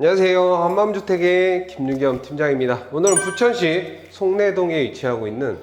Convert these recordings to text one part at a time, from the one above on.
안녕하세요. 한마음주택의 김윤겸 팀장입니다. 오늘은 부천시 송내동에 위치하고 있는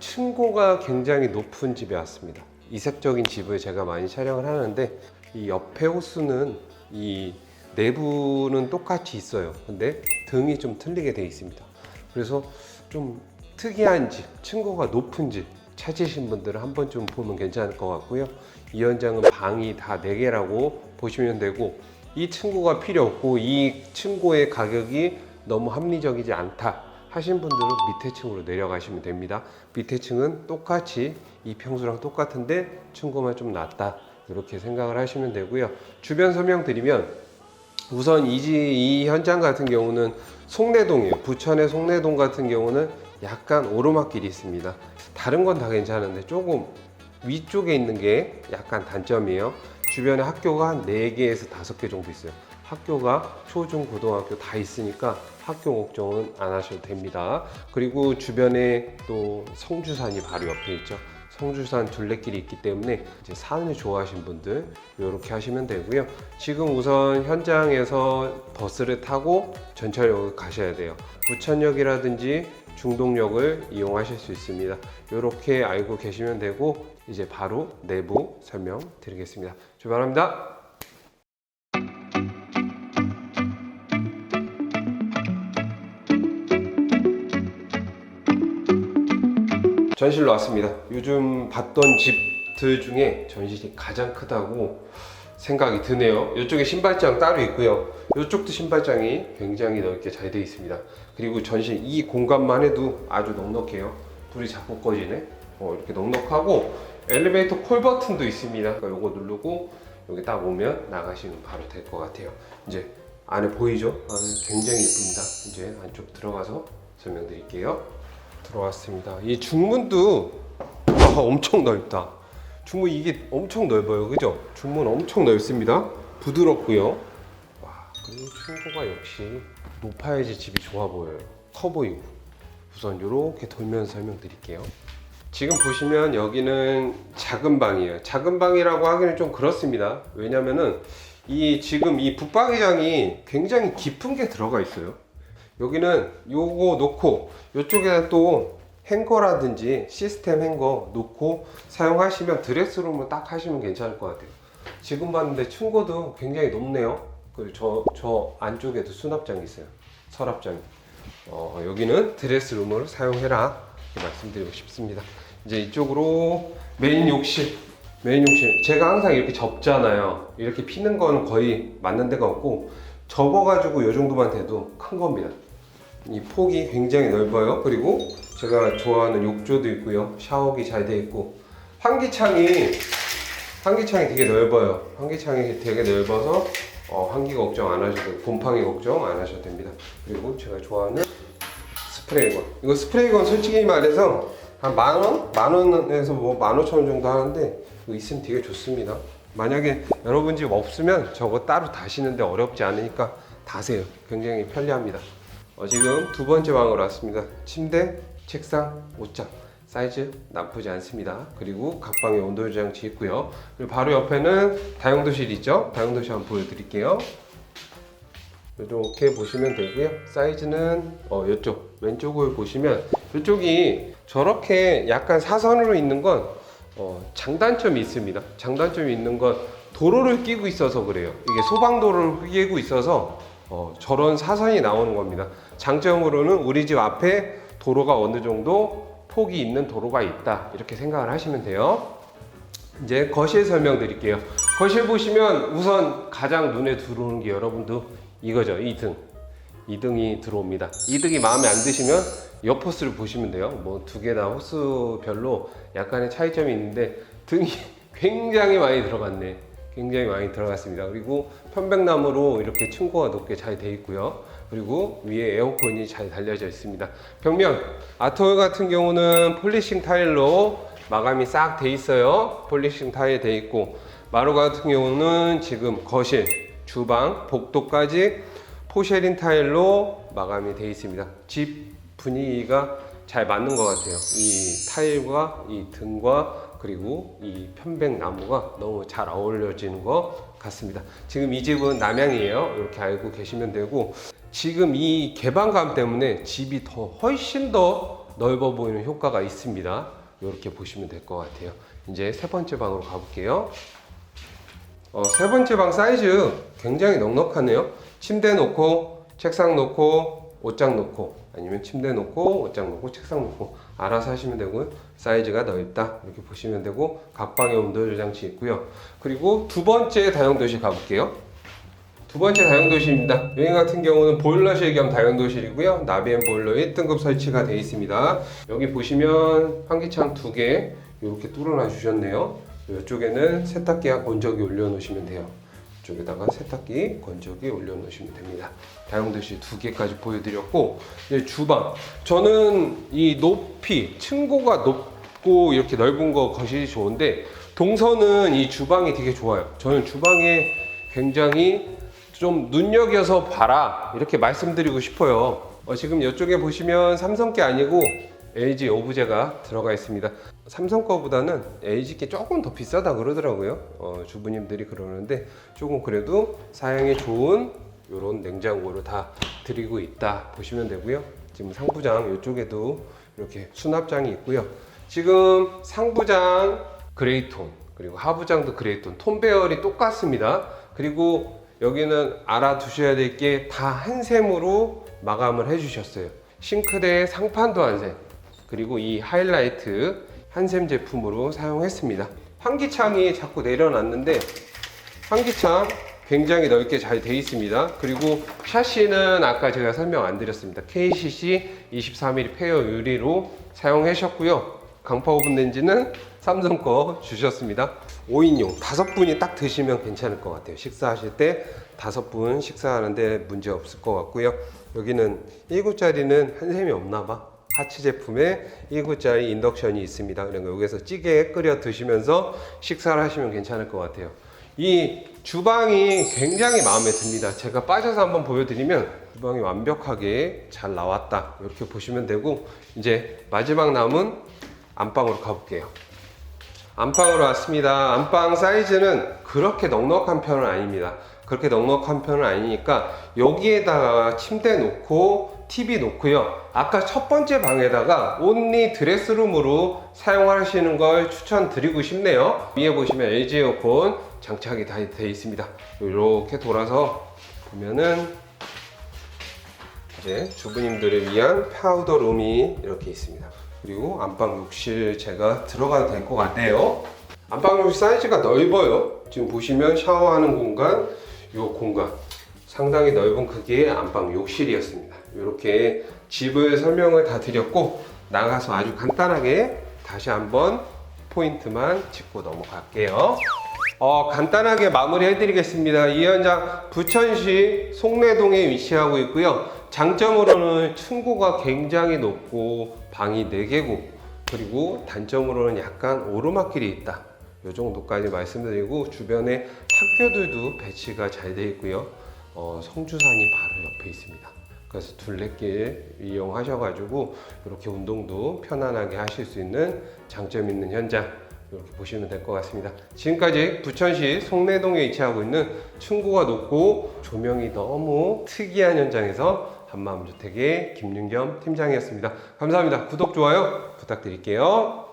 층고가 굉장히 높은 집에 왔습니다. 이색적인 집을 제가 많이 촬영을 하는데 이 옆에 호수는 이 내부는 똑같이 있어요. 근데 등이 좀 틀리게 돼 있습니다. 그래서 좀 특이한 집, 층고가 높은 집 찾으신 분들은 한 번쯤 보면 괜찮을 것 같고요. 이 현장은 방이 다 4개라고 보시면 되고 이 층고가 필요 없고 이 층고의 가격이 너무 합리적이지 않다 하신 분들은 밑에 층으로 내려가시면 됩니다. 밑에 층은 똑같이 이 평수랑 똑같은데 층고만 좀 낮다 이렇게 생각을 하시면 되고요. 주변 설명 드리면 우선 이, 지, 이 현장 같은 경우는 송내동이에요. 부천의 송내동 같은 경우는 약간 오르막길이 있습니다. 다른 건 다 괜찮은데 조금 위쪽에 있는 게 약간 단점이에요. 주변에 학교가 한 4개에서 5개 정도 있어요. 학교가 초 중 고등학교 다 있으니까 학교 걱정은 안 하셔도 됩니다. 그리고 주변에 또 성주산이 바로 옆에 있죠. 성주산 둘레길이 있기 때문에 이제 산을 좋아하시는 분들 이렇게 하시면 되고요. 지금 우선 현장에서 버스를 타고 전철역을 가셔야 돼요. 부천역이라든지 중동역을 이용하실 수 있습니다. 이렇게 알고 계시면 되고 이제 바로 내부 설명 드리겠습니다. 출발합니다. 전실로 왔습니다. 요즘 봤던 집들 중에 전실이 가장 크다고 생각이 드네요. 이쪽에 신발장 따로 있고요. 이쪽도 신발장이 굉장히 넓게 잘 되어 있습니다. 그리고 전실 이 공간만 해도 아주 넉넉해요. 불이 자꾸 꺼지네. 어, 이렇게 넉넉하고 엘리베이터 콜 버튼도 있습니다. 그러니까 요거 누르고 여기 딱 오면 나가시면 바로 될 것 같아요. 이제 안에 보이죠? 안에 굉장히 예쁩니다. 이제 안쪽 들어가서 설명드릴게요. 들어왔습니다. 이 중문도 아, 엄청 넓다. 중문 이게 엄청 넓어요, 그죠? 중문 엄청 넓습니다. 부드럽고요. 와, 그리고 층고가 역시 높아야지 집이 좋아 보여요. 커 보이고. 우선 이렇게 돌면서 설명드릴게요. 지금 보시면 여기는 작은 방이에요. 작은 방이라고 하기는 좀 그렇습니다. 왜냐면은 이 지금 이 붙박이장이 굉장히 깊은 게 들어가 있어요. 여기는 요거 놓고 이쪽에 또 행거라든지 시스템 행거 놓고 사용하시면 드레스룸을 딱 하시면 괜찮을 것 같아요. 지금 봤는데 층고도 굉장히 높네요. 그리고 저, 저 안쪽에도 수납장이 있어요. 서랍장이. 어, 여기는 드레스룸을 사용해라. 말씀드리고 싶습니다. 이제 이쪽으로 메인 욕실. 메인 욕실. 제가 항상 이렇게 접잖아요. 이렇게 피는 거는 거의 맞는 데가 없고 접어가지고 이 정도만 돼도 큰 겁니다. 이 폭이 굉장히 넓어요. 그리고 제가 좋아하는 욕조도 있고요. 샤워기 잘 돼 있고 환기창이 환기창이 되게 넓어요. 환기창이 되게 넓어서 어, 환기 걱정 안 하셔도 곰팡이 걱정 안 하셔도 됩니다. 그리고 제가 좋아하는 스프레이건. 이거 스프레이건 솔직히 말해서 한 만 원? 만 원에서 뭐만 오천 원 정도 하는데 있으면 되게 좋습니다. 만약에 여러분 집 없으면 저거 따로 다시는데 어렵지 않으니까 다세요. 굉장히 편리합니다. 어, 지금 두 번째 방으로 왔습니다. 침대, 책상, 옷장. 사이즈 나쁘지 않습니다. 그리고 각 방에 온도 조장치 있고요. 그리고 바로 옆에는 다용도실 있죠? 다용도실 한번 보여드릴게요. 이렇게 보시면 되고요. 사이즈는 어, 이쪽 왼쪽을 보시면 이쪽이 저렇게 약간 사선으로 있는 건 어, 장단점이 있습니다. 장단점이 있는 건 도로를 끼고 있어서 그래요. 이게 소방도로를 끼고 있어서 어, 저런 사선이 나오는 겁니다. 장점으로는 우리 집 앞에 도로가 어느 정도 폭이 있는 도로가 있다 이렇게 생각을 하시면 돼요. 이제 거실 설명드릴게요. 거실 보시면 우선 가장 눈에 들어오는 게 여러분도 이거죠. 이 등. 이 등이 들어옵니다. 이 등이 마음에 안 드시면 옆 호스를 보시면 돼요. 뭐 두개다 호스별로 약간의 차이점이 있는데 등이 굉장히 많이 들어갔네. 굉장히 많이 들어갔습니다. 그리고 편백나무로 이렇게 층고가 높게 잘 돼 있고요. 그리고 위에 에어컨이 잘 달려져 있습니다. 벽면 아토 같은 경우는 폴리싱 타일로 마감이 싹 돼 있어요. 폴리싱 타일 돼 있고 마루 같은 경우는 지금 거실, 주방, 복도까지 포쉐린 타일로 마감이 돼 있습니다. 집 분위기가 잘 맞는 것 같아요. 이 타일과 이 등과 그리고 이 편백나무가 너무 잘 어울려지는 거 같습니다. 지금 이 집은 남양이에요. 이렇게 알고 계시면 되고 지금 이 개방감 때문에 집이 더 훨씬 더 넓어 보이는 효과가 있습니다. 이렇게 보시면 될 것 같아요. 이제 세 번째 방으로 가볼게요. 어, 세 번째 방 사이즈 굉장히 넉넉하네요. 침대 놓고 책상 놓고 옷장 놓고 아니면 침대 놓고 옷장 놓고 책상 놓고 알아서 하시면 되고요. 사이즈가 넓다 이렇게 보시면 되고 각 방에 온도 조장치 있고요. 그리고 두 번째 다용도실 가볼게요. 두 번째 다용도실입니다. 여기 같은 경우는 보일러실 겸 다용도실이고요. 나비앤 보일러 1등급 설치가 되어 있습니다. 여기 보시면 환기창 두 개 이렇게 뚫어놔 주셨네요. 이쪽에는 세탁기와 건조기 올려놓으시면 돼요. 이쪽에다가 세탁기, 건조기 올려놓으시면 됩니다. 다용도실 두 개까지 보여드렸고 이제 주방. 저는 이 높이 층고가 높고 이렇게 넓은 거 거실이 좋은데 동선은 이 주방이 되게 좋아요. 저는 주방에 굉장히 좀 눈여겨서 봐라 이렇게 말씀드리고 싶어요. 어, 지금 이쪽에 보시면 삼성 게 아니고 LG 오브제가 들어가 있습니다. 삼성 거보다는 LG 게 조금 더 비싸다 그러더라고요. 어, 주부님들이 그러는데 조금 그래도 사양이 좋은 이런 냉장고를 다 드리고 있다 보시면 되고요. 지금 상부장 이쪽에도 이렇게 수납장이 있고요. 지금 상부장 그레이톤 그리고 하부장도 그레이톤 톤 배열이 똑같습니다. 그리고 여기는 알아두셔야 될 게 다 한샘으로 마감을 해주셨어요. 싱크대 상판도 한샘 그리고 이 하이라이트 한샘 제품으로 사용했습니다. 환기창이 자꾸 내려놨는데 환기창 굉장히 넓게 잘 돼 있습니다. 그리고 샤시는 아까 제가 설명 안 드렸습니다. KCC 23mm 페어 유리로 사용하셨고요. 강파 오븐 렌지는 삼성 거 주셨습니다. 5인용 다섯 분이 딱 드시면 괜찮을 것 같아요. 식사하실 때 다섯 분 식사하는데 문제 없을 것 같고요. 여기는 1구짜리는 한샘이 없나 봐. 하츠 제품에 1구짜리 인덕션이 있습니다. 그러니까 여기서 찌개 끓여 드시면서 식사를 하시면 괜찮을 것 같아요. 이 주방이 굉장히 마음에 듭니다. 제가 빠져서 한번 보여드리면 주방이 완벽하게 잘 나왔다. 이렇게 보시면 되고 이제 마지막 남은 안방으로 가볼게요. 안방으로 왔습니다. 안방 사이즈는 그렇게 넉넉한 편은 아닙니다. 그렇게 넉넉한 편은 아니니까 여기에다가 침대 놓고 TV 놓고요. 아까 첫 번째 방에다가 온리 드레스룸으로 사용하시는 걸 추천드리고 싶네요. 위에 보시면 LG 에어컨 장착이 다 되어 있습니다. 이렇게 돌아서 보면은 이제 주부님들을 위한 파우더 룸이 이렇게 있습니다. 그리고 안방 욕실 제가 들어가도 될 것 같네요. 안방 욕실 사이즈가 넓어요. 지금 보시면 샤워하는 공간, 이 공간 상당히 넓은 크기의 안방 욕실이었습니다. 이렇게 집을 설명을 다 드렸고 나가서 아주 간단하게 다시 한번 포인트만 짚고 넘어갈게요. 어, 간단하게 마무리 해 드리겠습니다. 이 현장 부천시 송내동에 위치하고 있고요. 장점으로는 층고가 굉장히 높고 방이 4개고 그리고 단점으로는 약간 오르막길이 있다. 이 정도까지 말씀드리고 주변에 학교들도 배치가 잘 되어 있고요. 어, 성주산이 바로 옆에 있습니다. 그래서 둘레길 이용하셔가지고 이렇게 운동도 편안하게 하실 수 있는 장점 있는 현장 이렇게 보시면 될 것 같습니다. 지금까지 부천시 송내동에 위치하고 있는 층고가 높고 조명이 너무 특이한 현장에서 한마음주택의 김윤겸 팀장이었습니다. 감사합니다. 구독, 좋아요 부탁드릴게요.